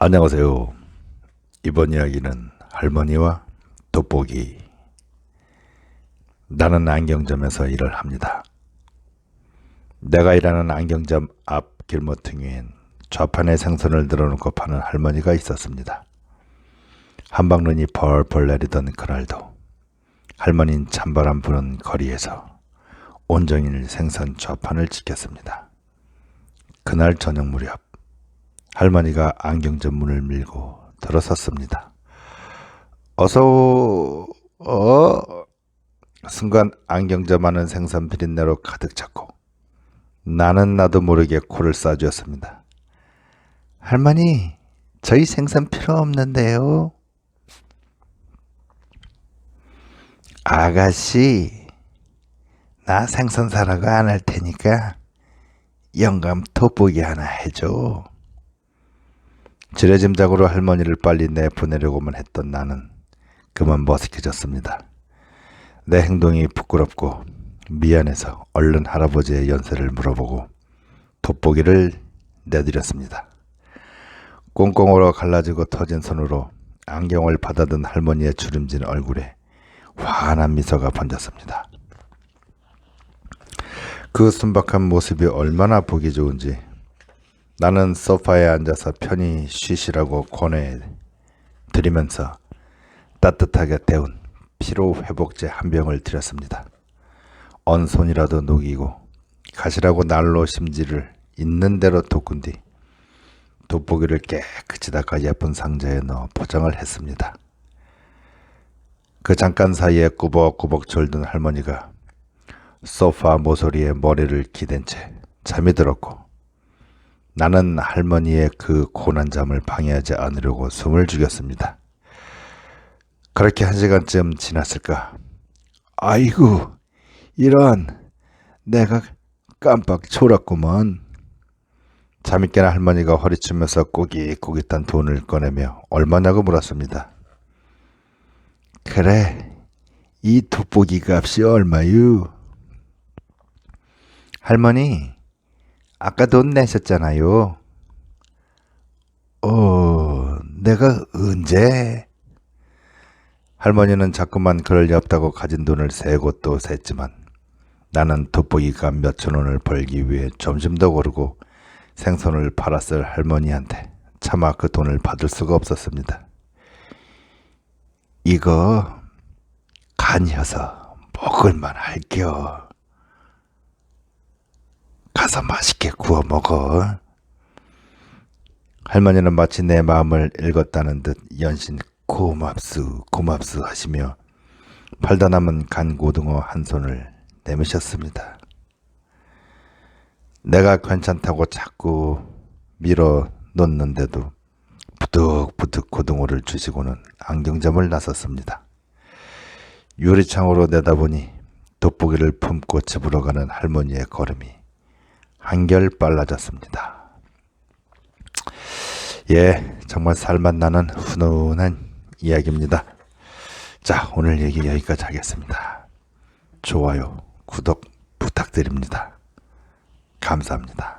안녕하세요. 이번 이야기는 할머니와 돋보기. 나는 안경점에서 일을 합니다. 내가 일하는 안경점 앞 길모퉁이엔 좌판에 생선을 늘어놓고 파는 할머니가 있었습니다. 한방눈이 벌벌 내리던 그날도 할머니는 찬바람 부는 거리에서 온종일 생선 좌판을 지켰습니다. 그날 저녁 무렵 할머니가 안경점 문을 밀고 들어섰습니다. 어서 어 순간 안경점 안은 생선 비린내로 가득 찼고 나는 나도 모르게 코를 싸쥐었습니다. 할머니, 저희 생선 필요 없는데요. 아가씨, 나 생선 사라고 안 할 테니까 영감 돋보기 하나 해줘. 지레짐작으로 할머니를 빨리 내보내려고만 했던 나는 그만 머쓱해졌습니다. 내 행동이 부끄럽고 미안해서 얼른 할아버지의 연세를 물어보고 돋보기를 내드렸습니다. 꽁꽁으로 갈라지고 터진 손으로 안경을 받아든 할머니의 주름진 얼굴에 환한 미소가 번졌습니다. 그 순박한 모습이 얼마나 보기 좋은지 나는 소파에 앉아서 편히 쉬시라고 권해 드리면서 따뜻하게 데운 피로 회복제 한 병을 드렸습니다. 언 손이라도 녹이고 가시라고 난로 심지를 있는 대로 돋군 뒤 돋보기를 깨끗이 닦아 예쁜 상자에 넣어 포장을 했습니다. 그 잠깐 사이에 꾸벅꾸벅 졸던 할머니가 소파 모서리에 머리를 기댄 채 잠이 들었고 나는 할머니의 그 고난 잠을 방해하지 않으려고 숨을 죽였습니다. 그렇게 한 시간쯤 지났을까? 아이고, 이런, 내가 깜빡 졸았구먼. 잠이 깨는 할머니가 허리춤에서 꼬깃꼬깃한 돈을 꺼내며 얼마냐고 물었습니다. 그래, 이 돋보기 값이 얼마유? 할머니, 아까 돈 내셨잖아요. 어, 내가 언제? 할머니는 자꾸만 그럴 리 없다고 가진 돈을 세고 또 셌지만 나는 돋보기가 몇천 원을 벌기 위해 점심도 고르고 생선을 팔았을 할머니한테 차마 그 돈을 받을 수가 없었습니다. 이거 간이어서 먹을만 할게요. 가서 맛있게 구워 먹어. 할머니는 마치 내 마음을 읽었다는 듯 연신 고맙수 고맙수 하시며 팔다 남은 간 고등어 한 손을 내미셨습니다. 내가 괜찮다고 자꾸 밀어 놓는데도 부득부득 고등어를 주시고는 안경점을 나섰습니다. 유리창으로 내다보니 돋보기를 품고 집으로 가는 할머니의 걸음이 한결 빨라졌습니다. 예, 정말 살맛 나는 훈훈한 이야기입니다. 자, 오늘 얘기 여기까지 하겠습니다. 좋아요, 구독 부탁드립니다. 감사합니다.